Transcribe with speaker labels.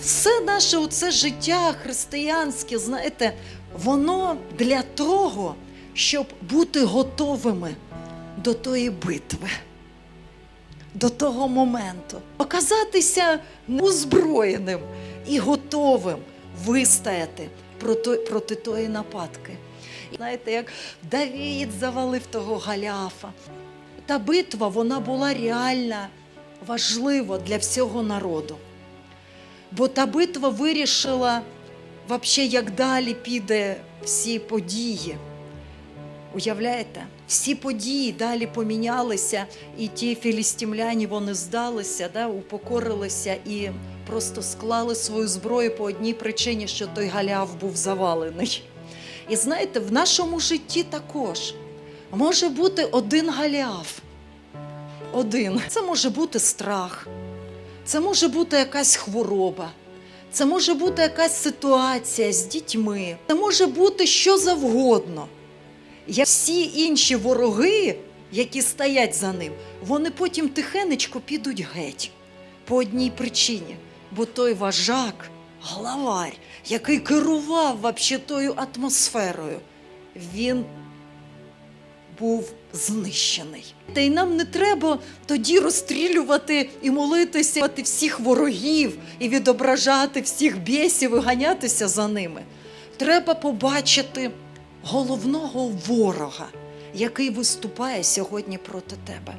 Speaker 1: Все наше оце життя християнське, знаєте, воно для того, щоб бути готовими до тої битви, до того моменту, оказатися озброєним і готовим вистояти проти, проти тої нападки. Знаєте, як Давід завалив того Галяфа. Та битва вона була реально важлива для всього народу. Бо та битва вирішила, вообще, як далі піде всі події. Уявляєте? Всі події далі помінялися, і ті філістимляні вони здалися, да, упокорилися і просто склали свою зброю по одній причині, що той Галяв був завалений. І знаєте, в нашому житті також може бути один Галяв. Один. Це може бути страх, це може бути якась хвороба, це може бути якась ситуація з дітьми, це може бути що завгодно. Я всі інші вороги, які стоять за ним, вони потім тихенечко підуть геть по одній причині. Бо той важак, главарь, який керував вообще тою атмосферою, він був знищений. Та й нам не треба тоді розстрілювати і молитися всіх ворогів і відображати всіх бісів і ганятися за ними. Треба побачити головного ворога, який виступає сьогодні проти тебе.